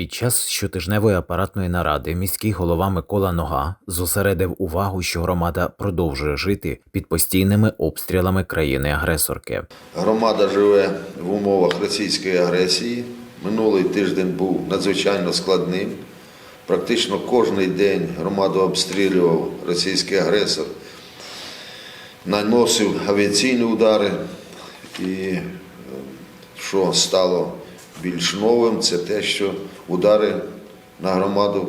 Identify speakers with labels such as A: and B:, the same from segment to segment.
A: Під час щотижневої апаратної наради міський голова Микола Нога зосередив увагу, що громада продовжує жити під постійними обстрілами країни-агресорки.
B: Громада живе в умовах російської агресії. Минулий тиждень був надзвичайно складним. Практично кожен день громаду обстрілював російський агресор, наносив авіаційні удари. І е, що стало більш новим, це те, що удари на громаду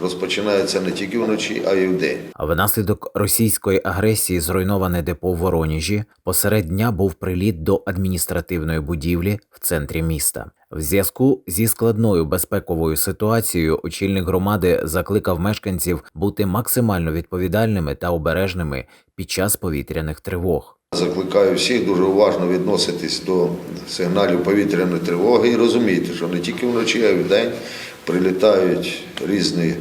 B: розпочинаються не тільки вночі, а й вдень.
A: А внаслідок російської агресії зруйноване депо в Воронежі. Посеред дня був приліт до адміністративної будівлі в центрі міста. В зв'язку зі складною безпековою ситуацією очільник громади закликав мешканців бути максимально відповідальними та обережними під час повітряних тривог.
B: Закликаю всіх дуже уважно відноситись до сигналів повітряної тривоги і розуміти, що не тільки вночі, а й вдень прилітають різні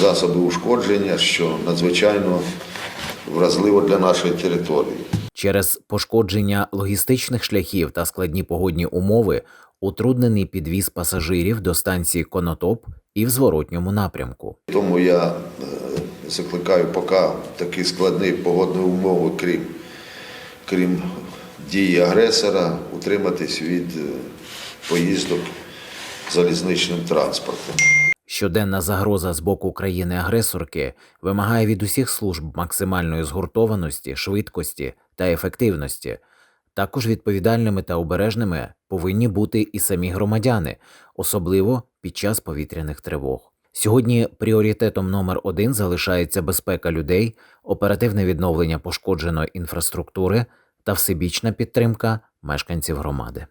B: засоби ушкодження, що надзвичайно вразливо для нашої території.
A: Через пошкодження логістичних шляхів та складні погодні умови утруднений підвіз пасажирів до станції Конотоп і в зворотньому напрямку.
B: Тому я е, закликаю, поки такі складні погодні умови, крім, крім дії агресора, утриматись від е, поїздок залізничним транспортом.
A: Щоденна загроза з боку країни-агресорки вимагає від усіх служб максимальної згуртованості, швидкості та ефективності. Також відповідальними та обережними повинні бути і самі громадяни, особливо під час повітряних тривог. Сьогодні пріоритетом номер один залишається безпека людей, оперативне відновлення пошкодженої інфраструктури та всебічна підтримка мешканців громади.